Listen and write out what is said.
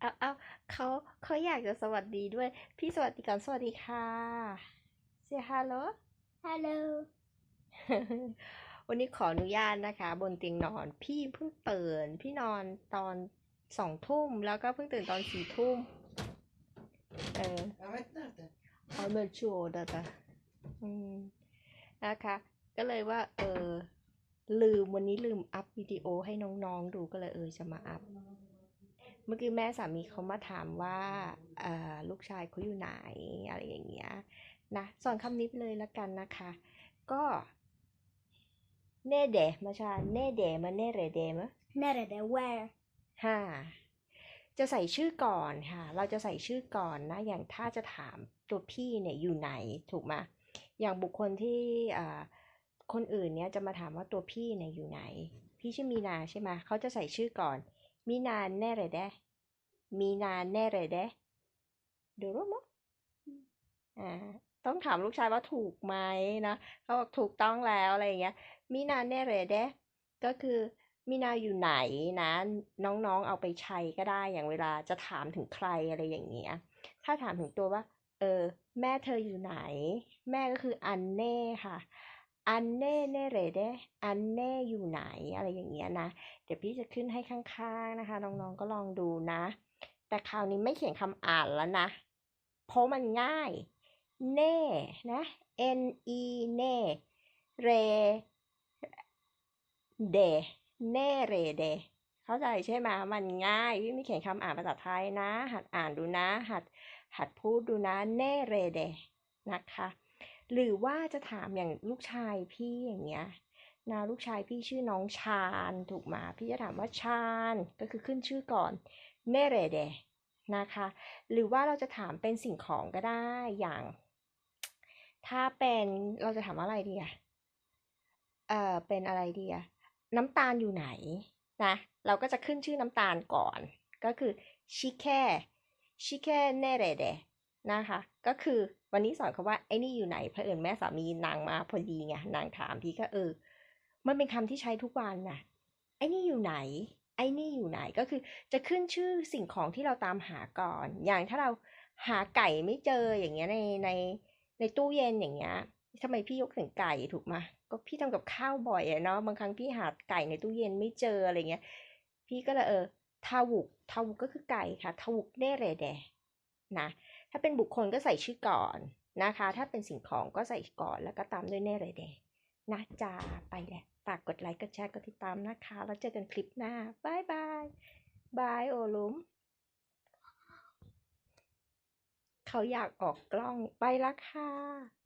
เอาเอาเขาเขาอยากจะสวัสดีด้วย พี่สวัสดีก่อนสวัสดีค่ะเซฮัลโหล Hello วันนี้ขออนุญาตนะคะ บนเตียงนอนพี่เพิ่งตื่น พี่นอนตอนสองทุ่มแล้วก็เพิ่งตื่นตอนสี่ทุ่มเออ Jag vet inte. เอาเมนชัวดตาอืมนะคะ ก็เลยว่า เออ ลืมวันนี้ลืมอัพวิดีโอให้น้องๆดูก็เลยเออจะมาอัพ เมื่อกี้แม่สามีเขามาถามว่าเอ่อลูกชายเขาอยู่ไหนอะไรอย่างเงี้ยนะสอนคำนี้ไปเลยละกันนะคะ ก็เน่เดมาชาเน่เดมาเน่เรเดมะ När är det? Where? ฮ่าจะใส่ชื่อก่อนค่ะ เราจะใส่ชื่อก่อนนะ อย่างถ้าจะถามตัวพี่เนี่ยอยู่ไหนถูกไหมอย่างบุคคลที่อ่าคนอื่นเนี่ยจะมาถามว่าตัวพี่เนี่ยอยู่ไหน พี่ชื่อมีนาใช่ไหมเขาจะใส่ชื่อก่อน มีนาแน่เลยเด้มีนาแน่เลยเด้ดูรู้มั้ยอ่าต้องถามลูกชายว่าถูกไหมนะเขาบอกถูกต้องแล้วอะไรอย่างเงี้ยมีนาแน่เลยเด้ก็คือมีนาอยู่ไหนนะ น้องๆเอาไปใช้ก็ได้อย่างเวลาจะถามถึงใครอะไรอย่างเงี้ย ถ้าถามถึงตัวว่า เออ แม่เธออยู่ไหน แม่ก็คืออันเน่ค่ะ อันเน่เน่เรเดอันเน่อยู่ไหนอะไรอย่างเงี้ยนะ เดี๋ยวพี่จะขึ้นให้ข้างๆนะคะ น้องๆก็ลองดูนะ แต่คราวนี้ไม่เขียนคำอ่านแล้วนะ เพราะมันง่าย เน่นะ N E เน่เรเดเน่เรเดเข้าใจใช่ไหมมันง่ายพี่ไม่เขียนคำอ่านภาษาไทยนะ หัดอ่านดูนะ หัดหัดพูดดูนะ เน่เรเดนะคะ หรือว่าจะถามอย่างลูกชายพี่อย่างเงี้ยนะลูกชายพี่ชื่อน้องชาญถูกไหมาพี่จะถามว่าชาญก็คือขึ้นชื่อก่อนเนเรเดนะคะ หรือว่าเราจะถามเป็นสิ่งของก็ได้อย่าง ถ้าเป็นเราจะถามว่าอะไรดีอะเออเป็นอะไรดีอะน้ำตาลอยู่ไหนนะเราก็จะขึ้นชื่อน้ำตาลก่อน ก็คือชิแค่ชิแค่เนเรเด นะคะ ก็คือวันนี้สอนเขาว่าไอ้นี่อยู่ไหนเผอิญแม่สามีนางมาพอดีไงนางถามพี่ก็เออ มันเป็นคำที่ใช้ทุกวันนะไอ้นี่อยู่ไหน ไอ้นี่อยู่ไหนก็คือจะขึ้นชื่อสิ่งของที่เราตามหาก่อน อย่างถ้าเราหาไก่ไม่เจออย่างเงี้ยในในในตู้เย็นอย่างเงี้ยทำไมพี่ยกถึงไก่ถูกไหมก็พี่ทำกับข้าวบ่อยอะเนาะบางครั้งพี่หาไก่ในตู้เย็นไม่เจออะไรเงี้ย พี่ก็เลยเออทาวุกทาวุกก็คือไก่ค่ะทาวุกเนเรเดนะ ถ้าเป็นบุคคลก็ใส่ชื่อก่อนนะคะ ถ้าเป็นสิ่งของก็ใส่ก่อนแล้วก็ตามด้วยแน่เลยเดนะจ๊ะไปแหละฝากกดไลค์กดแชร์กดติดตามนะคะ แล้วเจอกันคลิปหน้าบายบายบายโอลุมเขาอยากออกกล้องไปละค่ะ